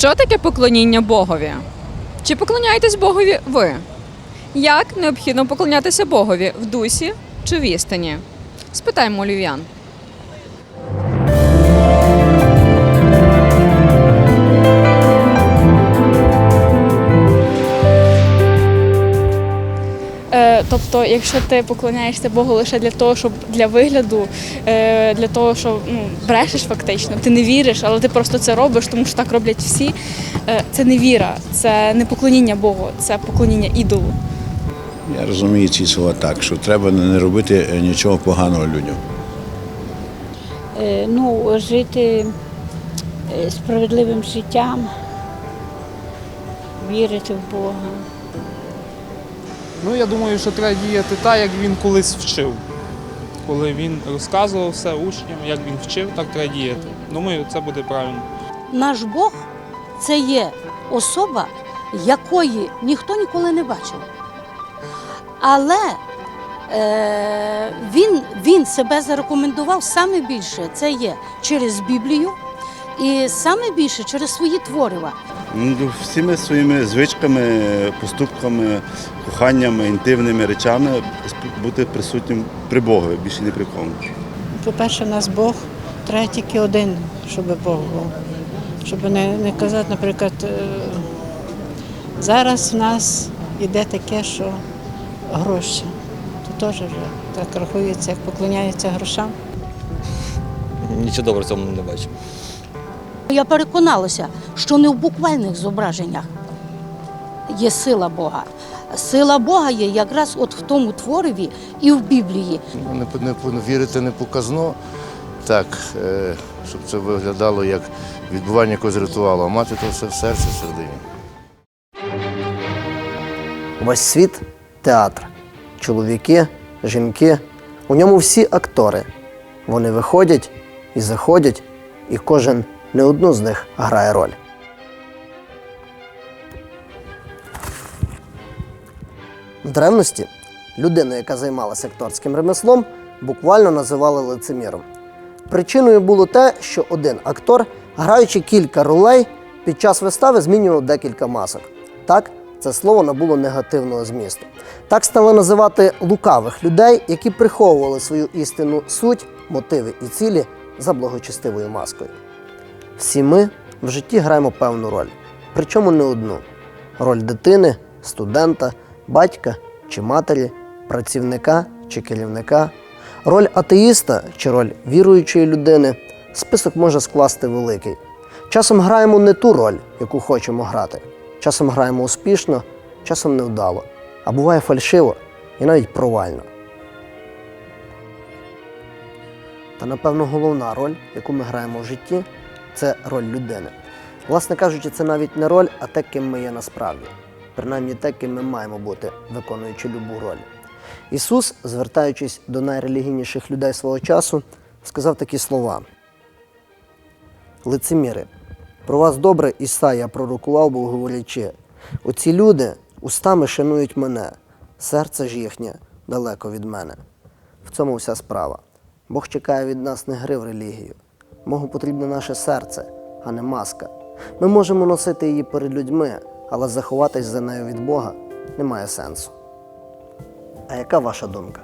Що таке поклоніння Богові? Чи поклоняєтесь Богові ви? Як необхідно поклонятися Богові в дусі чи в істині? Спитаємо львів'ян. Тобто, якщо ти поклоняєшся Богу лише для того, щоб для вигляду, е, для того, що ну, брешеш фактично, ти не віриш, але ти просто це робиш, тому що так роблять всі. е, Це не віра, це не поклоніння Богу, це поклоніння ідолу. Я розумію ці слова так, що треба не робити е, нічого поганого людям. Ну, жити справедливим життям, вірити в Бога. Ну, я думаю, що треба діяти так, як він колись вчив. Коли він розказував все учням, як він вчив, так треба діяти. Думаю, це буде правильно. Наш Бог це є особа, якої ніхто ніколи не бачив. Але е, він, він себе зарекомендував саме більше. Це є через Біблію і саме більше через свої творива. Ну, всіми своїми звичками, поступками, коханнями, інтимними речами бути присутнім при Богові, більше не при кому. По-перше, в нас Бог, треба тільки один, щоб Бог був. Щоб не, не казати, наприклад, е, зараз в нас іде таке, що гроші. То теж вже так рахується, як поклоняються грошам. Нічого доброго в цьому не бачу. Я переконалася, що не в буквальних зображеннях є сила Бога. Сила Бога є якраз от в тому твориві і в Біблії. Не, не, не вірити не показно, так, е, щоб це виглядало як відбування якогось ритуалу, а мати то все в серці в середині. Весь світ театр. Чоловіки, жінки. У ньому всі актори. Вони виходять і заходять, і кожен не одну з них грає роль. В древності людину, яка займалася акторським ремеслом, буквально називали лицеміром. Причиною було те, що один актор, граючи кілька ролей, під час вистави змінював декілька масок. Так, це слово набуло негативного змісту. Так стали називати лукавих людей, які приховували свою істинну суть, мотиви і цілі за благочестивою маскою. Всі ми в житті граємо певну роль, причому не одну: роль дитини, студента, батька чи матері, працівника чи керівника, роль атеїста чи роль віруючої людини. Список може скласти великий. Часом граємо не ту роль, яку хочемо грати. Часом граємо успішно, часом невдало. А буває фальшиво і навіть провально. Та напевно головна роль, яку ми граємо в житті, це роль людини. Власне кажучи, це навіть не роль, а те, ким ми є насправді. Принаймні те, ким ми маємо бути, виконуючи любу роль. Ісус, звертаючись до найрелігійніших людей свого часу, сказав такі слова: Лицеміри, про вас добре Ісая пророкував, був говорячи, оці люди устами шанують мене, серце ж їхнє далеко від мене. В цьому вся справа. Бог чекає від нас не гри в релігію. Богу потрібне наше серце, а не маска. Ми можемо носити її перед людьми, але заховатись за нею від Бога немає сенсу. А яка ваша думка?